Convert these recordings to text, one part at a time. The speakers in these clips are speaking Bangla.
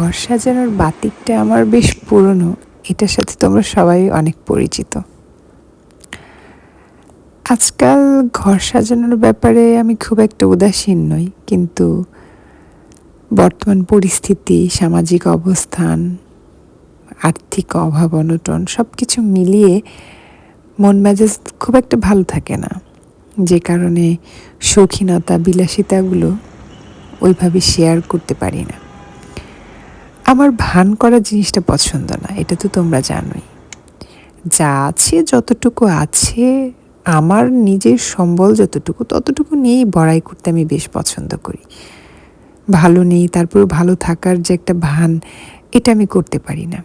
ঘর সাজানোর বাতিকটা আমার বেশ পুরনো। এটার সাথে তোমরা সবাই অনেক পরিচিত। আজকাল ঘর সাজানোর ব্যাপারে আমি খুব একটা উদাসীন নই, কিন্তু বর্তমান পরিস্থিতি, সামাজিক অবস্থান, আর্থিক অভাব, অনটন সব কিছু মিলিয়ে মন মেজাজ খুব একটা ভালো থাকে না। যে কারণে শৌখিনতা বিলাসিতাগুলো ওইভাবে শেয়ার করতে পারি না। আমার ভান করা জিনিসটা পছন্দ না, এটা তো তোমরা জানোই। যা আছে, যতটুকু আছে, আমার নিজের সম্বল যতটুকু, ততটুকু নিয়েই বড়াই করতে আমি বেশ পছন্দ করি। ভালো নেই তারপর ভালো থাকার যে একটা ভান, এটা আমি করতে পারি না।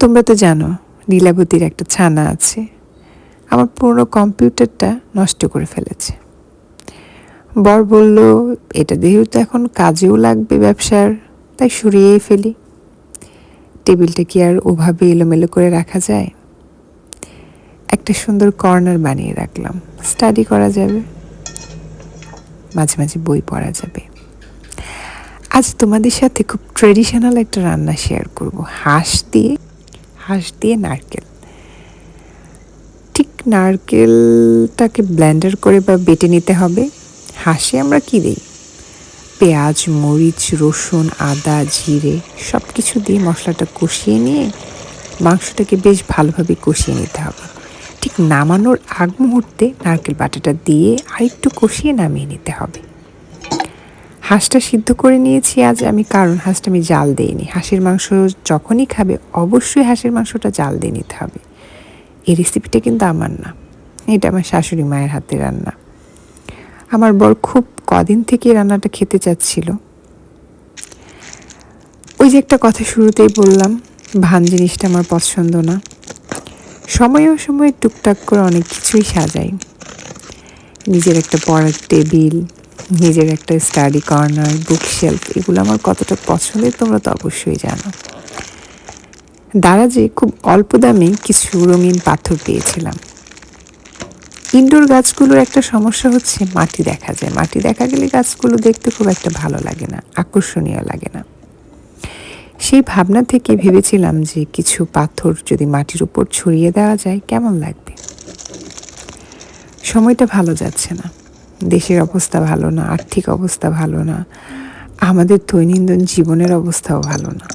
তোমরা তো জানো, লীলাবতীর একটা ছানা আছে, আমার পুরনো কম্পিউটারটা নষ্ট করে ফেলেছে। বর বলল, এটা যেহেতু এখন কাজেও লাগবে ব্যবসার। তাই সরিয়েই ফেলি। টেবিলটা কি আর ওভাবে এলোমেলো করে রাখা যায়? একটা সুন্দর কর্নার বানিয়ে রাখলাম। স্টাডি করা যাবে। মাঝে মাঝে বই পড়া যাবে। আজ তোমাদের সাথে খুব ট্রেডিশনাল একটা রান্না শেয়ার করব। হাঁস দিয়ে হাঁস দিয়ে নারকেল। ঠিক নারকেলটাকে ব্লেন্ডার করে বা বেটে নিতে হবে। হাঁসে আমরা কী দিই? পেঁয়াজ, মরিচ, রসুন, আদা, জিরে সব কিছু দিয়ে মশলাটা কষিয়ে নিয়ে মাংসটাকে বেশ ভালোভাবে কষিয়ে নিতে হবে। ঠিক নামানোর আগ মুহূর্তে নারকেল বাটাটা দিয়ে আরেকটু কষিয়ে নামিয়ে নিতে হবে। হাঁসটা সিদ্ধ করে নিয়েছি আজ, আমি কারণ হাঁসটা আমি জাল দিইনি। হাঁসের মাংস যখনই খাবে, অবশ্যই হাঁসের মাংসটা জাল দিয়ে নিতে হবে। এই রেসিপিটা কিন্তু আমার না। এটা আমার শাশুড়ি মায়ের হাতে রান্না। আমার বর খুব কদিন থেকে রান্নাটা খেতে চাচ্ছিল। ওই যে একটা কথা শুরুতেই বললাম, ভান জিনিসটা আমার পছন্দ না। সময়ে সময়ে টুকটাক করে অনেক কিছুই সাজাই। নিজের একটা পড়ার টেবিল, নিজের একটা স্টাডি কর্নার বুক শেলফ এগুলো আমার কতটা পছন্দের তোমরা তো অবশ্যই জানো। দারাজে খুব অল্প দামে কিছু রঙিন পাথর পেয়েছিলাম। ইনডোর গাছগুলোর একটা সমস্যা হচ্ছে মাটি দেখা যায়। মাটি দেখা গেলে গাছগুলো দেখতে খুব একটা ভালো লাগে না, আকর্ষণীয় লাগে না। সেই ভাবনা থেকে ভেবেছিলাম যে কিছু পাথর যদি মাটির উপর ছড়িয়ে দেওয়া যায়, কেমন লাগবে? সময়টা ভালো যাচ্ছে না, দেশের অবস্থা ভালো না, আর্থিক অবস্থা ভালো না, আমাদের দৈনন্দিন জীবনের অবস্থাও ভালো না।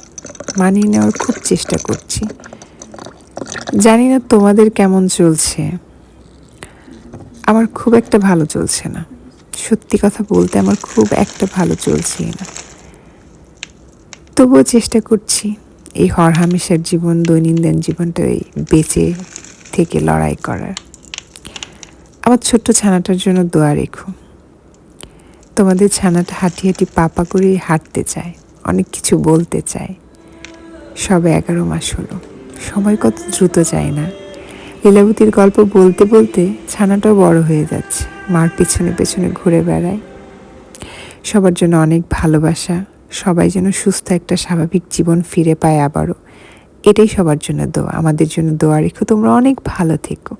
মানিয়ে নেওয়ার খুব চেষ্টা করছি। জানি না তোমাদের কেমন চলছে। আমার খুব একটা ভালো চলছে না। সত্যি কথা বলতে আমার খুব একটা ভালো চলছেই না। তবুও চেষ্টা করছি এই হরহামেশার জীবন, দৈনন্দিন জীবনটাই বেঁচে থেকে লড়াই করার। আমার ছোট্ট ছানাটার জন্য দোয়া রেখো। তোমাদের ছানাটা হাঁটি হাঁটি পাপা করে হাঁটতে চায়, অনেক কিছু বলতে চায়। সবে এগারো মাস হলো। সময় কত দ্রুত যায় না। লীলাবতীর গল্প বলতে বলতে ছানাটাও বড় হয়ে যাচ্ছে। মার পেছনে পেছনে ঘুরে বেড়ায়। সবার জন্য অনেক ভালোবাসা। সবাই যেন সুস্থ একটা স্বাভাবিক জীবন ফিরে পায় আবারও। এটাই সবার জন্য দোয়া। আমাদের জন্য দোয়া রেখো। তোমরা অনেক ভালো থেকো।